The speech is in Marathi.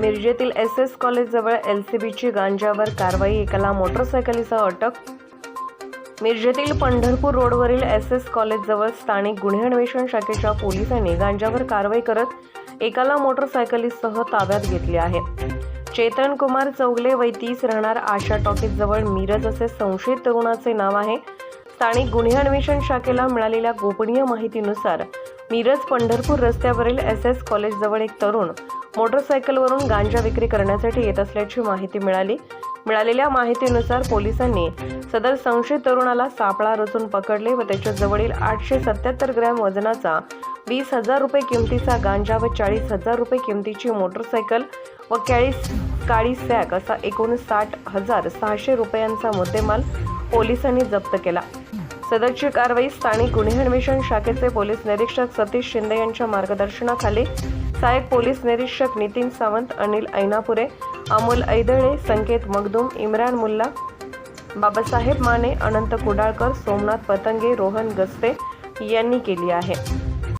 मिरजेतील एस एस कॉलेजजवळ एल सी बीची गांजावर कारवाई एकाला मोटरसायकलीसह अटक? मिरजेतील पंढरपूर रोडवरील एस एस कॉलेजजवळ स्थानिक गुन्हे अन्वेषण शाखेच्या पोलिसांनी गांजावर कारवाई करत एकाला मोटरसायकलीसह ताब्यात घेतले आहे. चेतन कुमार चौगले वय तीस राहणार आशा टॉकीजजवळ मिरज असे संशयित तरुणाचे नाव आहे. स्थानिक गुन्हे अन्वेषण शाखेला मिळालेल्या गोपनीय माहितीनुसार मिरज पंढरपूर रस्त्यावरील एस एस कॉलेजजवळ एक तरुण मोटरसायकलवरून गांजा विक्री करण्यासाठी येत असल्याची माहिती मिळाली. मिळालेल्या माहितीनुसार पोलिसांनी सदर संशयित तरुणाला सापळा रचून पकडले व त्याच्या जवळील आठशे सत्याहत्तर ग्रॅम वजनाचा वीस हजार रुपये किमतीचा गांजा व चाळीस हजार रुपये किमतीची मोटरसायकल व कॅळीस काळी सॅक असा एकूण साठ हजार सहाशे रुपयांचा मुद्देमाल पोलिसांनी जप्त केला. सदरची कारवाई स्थानिक गुन्हे अन्वेषण शाखेचे पोलीस निरीक्षक सतीश शिंदे यांच्या मार्गदर्शनाखाली सहाय्यक पोलीस निरीक्षक नितीन सावंत अनिल ऐनापुरे अमोल ऐदळे संकेत मगदूम इम्रान मुल्ला बाबासाहेब माने अनंत कुडाळकर सोमनाथ पतंगे रोहन गस्ते यांनी केली आहे.